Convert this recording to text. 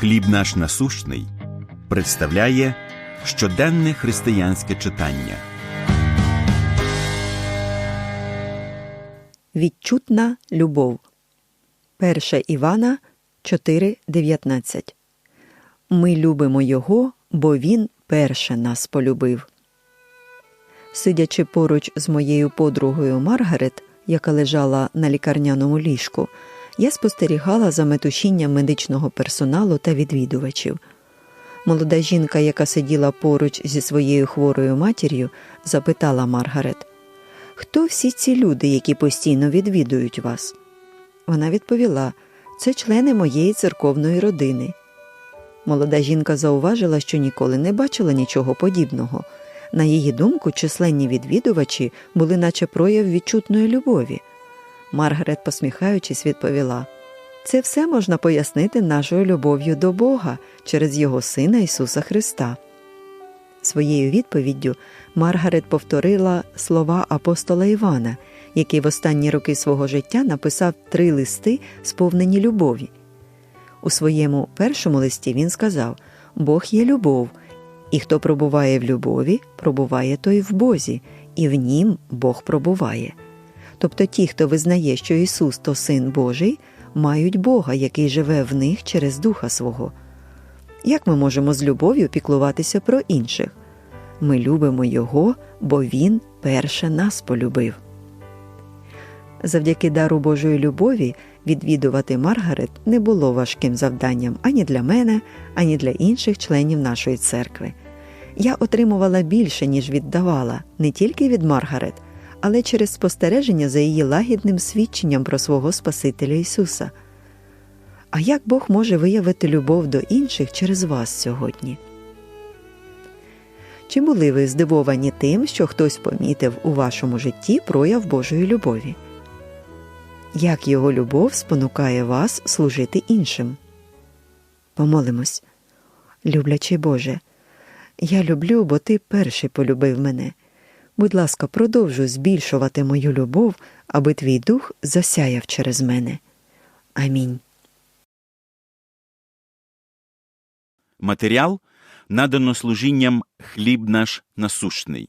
Хліб наш насущний представляє щоденне християнське читання. Відчутна любов. 1 Івана 4.19 Ми любимо Його, бо Він перше нас полюбив. Сидячи поруч з моєю подругою Маргарет, яка лежала на лікарняному ліжку, я спостерігала за метушінням медичного персоналу та відвідувачів. Молода жінка, яка сиділа поруч зі своєю хворою матір'ю, запитала Маргарет Хто всі ці люди, які постійно відвідують вас? Вона відповіла це члени моєї церковної родини. Молода жінка зауважила, що ніколи не бачила нічого подібного. На її думку, численні відвідувачі були наче прояв відчутної любові. Маргарет, посміхаючись, відповіла це все можна пояснити нашою любов'ю до Бога через Його Сина Ісуса Христа. Своєю відповіддю Маргарет повторила слова апостола Івана, який в останні роки свого життя написав три листи, сповнені любові. У своєму першому листі він сказав Бог є любов, і хто пробуває в любові, пробуває той в Бозі, і в нім Бог пробуває. Тобто ті, хто визнає, що Ісус то Син Божий, мають Бога, який живе в них через Духа свого. Як ми можемо з любов'ю піклуватися про інших? Ми любимо Його, бо Він перше нас полюбив. Завдяки дару Божої любові відвідувати Маргарет не було важким завданням ані для мене, ані для інших членів нашої церкви. Я отримувала більше, ніж віддавала, не тільки від Маргарет, але через спостереження за її лагідним свідченням про свого Спасителя Ісуса. А як Бог може виявити любов до інших через вас сьогодні? Чи були ви здивовані тим, що хтось помітив у вашому житті прояв Божої любові? Як його любов спонукає вас служити іншим? Помолимось, люблячий Боже, я люблю, бо Ти перший полюбив мене. Будь ласка, продовжуй збільшувати мою любов, аби твій дух засяяв через мене. Амінь. Матеріал надано служінням Хліб наш насущний.